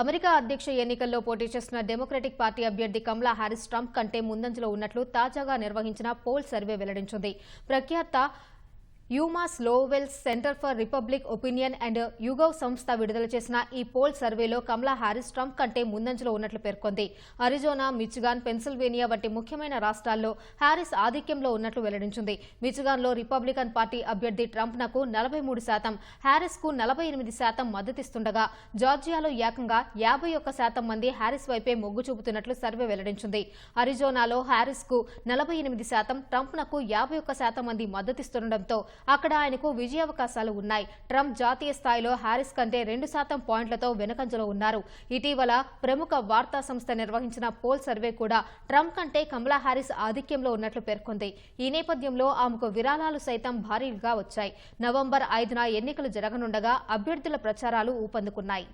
America అధ్యక్ష ఎన్నికల్లో పోటీ చేస్తున్న డెమోక్రటిక్ పార్టీ అభ్యర్థి కమలా హ్యారిస్ ట్రంప్ కంటే ముందంజలో ఉన్నట్లు తాజాగా నిర్వహించిన పోల్ సర్వే వెల్లడించింది. ప్రఖ్యాత UMass Lowell center for republic opinion and YouGov సంస్థ విడుదల చేసిన ఈ పోల్ సర్వేలో కమలా హారిస్ ట్రంప్ కంటే ముందంజలో ఉన్నట్లు పేర్కొంది. అరిజోనా మిచిగాన్ పెన్సిల్వేనియా వంటి ముఖ్యమైన రాష్ట్రాల్లో హ్యారిస్ ఆధిక్యంలో ఉన్నట్లు వెల్లడించింది. మిచిగాన్లో రిపబ్లికన్ పార్టీ అభ్యర్థి ట్రంప్నకు నలభై మూడు శాతం హ్యారిస్కు నలభై ఎనిమిది శాతం మద్దతిస్తుండగా జార్జియాలో ఏకంగా యాభై ఒక్క శాతం మంది హ్యారిస్ వైపే మొగ్గు చూపుతున్నట్లు సర్వే వెల్లడించింది. అరిజోనాలో హ్యారిస్కు నలభై ఎనిమిది శాతం ట్రంప్నకు యాభై ఒక్క శాతం మంది మద్దతిస్తుండటంతో అక్కడ ఆయనకు విజయావకాశాలు ఉన్నాయి. ట్రంప్ జాతీయ స్థాయిలో హ్యారిస్ కంటే రెండు శాతం పాయింట్లతో వెనుకంజలో ఉన్నారు. ఇటీవల ప్రముఖ వార్తా సంస్థ నిర్వహించిన పోల్ సర్వే కూడా ట్రంప్ కంటే కమలా హ్యారిస్ ఆధిక్యంలో ఉన్నట్లు పేర్కొంది. ఈ నేపథ్యంలో ఆమెకు విరాళాలు సైతం భారీగా వచ్చాయి. నవంబర్ ఐదున ఎన్నికలు జరగనుండగా అభ్యర్థుల ప్రచారాలు ఊపందుకున్నాయి.